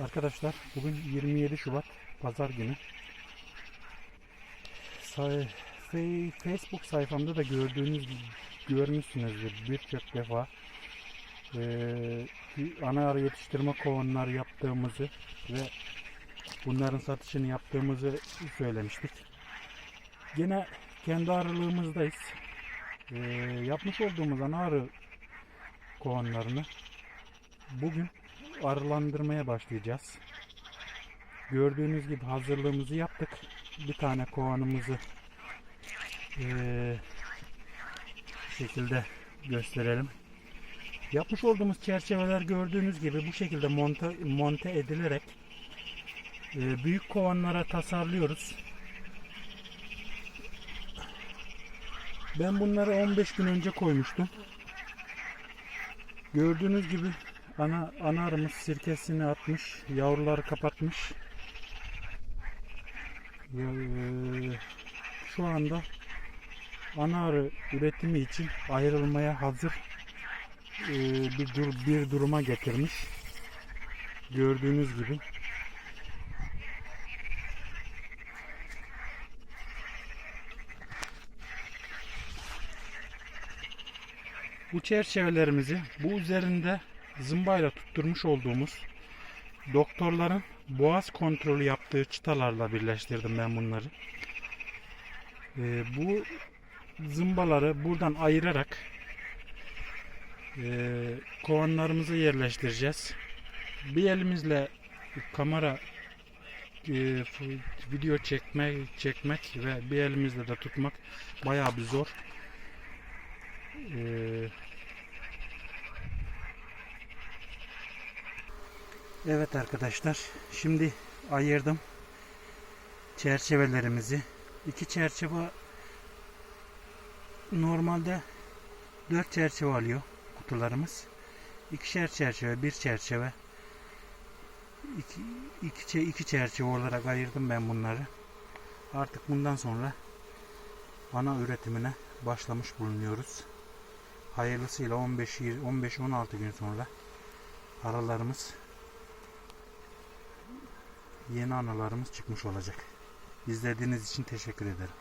Arkadaşlar bugün 27 Şubat Pazar günü. Say- Facebook sayfamda da gördüğünüz görmüşsünüzdür birçok defa. Bir ana arı yetiştirme kovanlar yaptığımızı ve bunların satışını yaptığımızı söylemiştik. Gene kendi arılığımızdayız. Ee, yapmış olduğumuz ana arı kovanlarını bugün arılandırmaya başlayacağız. Gördüğünüz gibi hazırlığımızı yaptık. Bir tane kovanımızı bu şekilde gösterelim. Yapmış olduğumuz çerçeveler gördüğünüz gibi bu şekilde monte, monte edilerek eee, büyük kovanlara tasarlıyoruz. Ben bunları 15 gün önce koymuştum. Gördüğünüz gibi ana ana arımız sirkesini atmış, yavruları kapatmış. Ya, eee, şu anda ana arı üretimi için ayrılmaya hazır eee, bir dur bir duruma getirmiş. Gördüğünüz gibi. Bu çerçevelerimizi bu üzerinde zımbayla tutturmuş olduğumuz doktorların boğaz kontrolü yaptığı çıtalarla birleştirdim ben bunları. Ee, bu zımbaları buradan ayırarak e, kovanlarımıza yerleştireceğiz. Bir elimizle kamera e, video çekmek çekmek ve bir elimizle de tutmak bayağı bir zor. Ee, Evet arkadaşlar şimdi ayırdım çerçevelerimizi. İki çerçeve normalde dört çerçeve alıyor kutularımız. İkişer çerçeve, bir çerçeve. iki, iki, iki çerçeve olarak ayırdım ben bunları. Artık bundan sonra ana üretimine başlamış bulunuyoruz. Hayırlısıyla 15 15-16 gün sonra aralarımız yeni analarımız çıkmış olacak. İzlediğiniz için teşekkür ederim.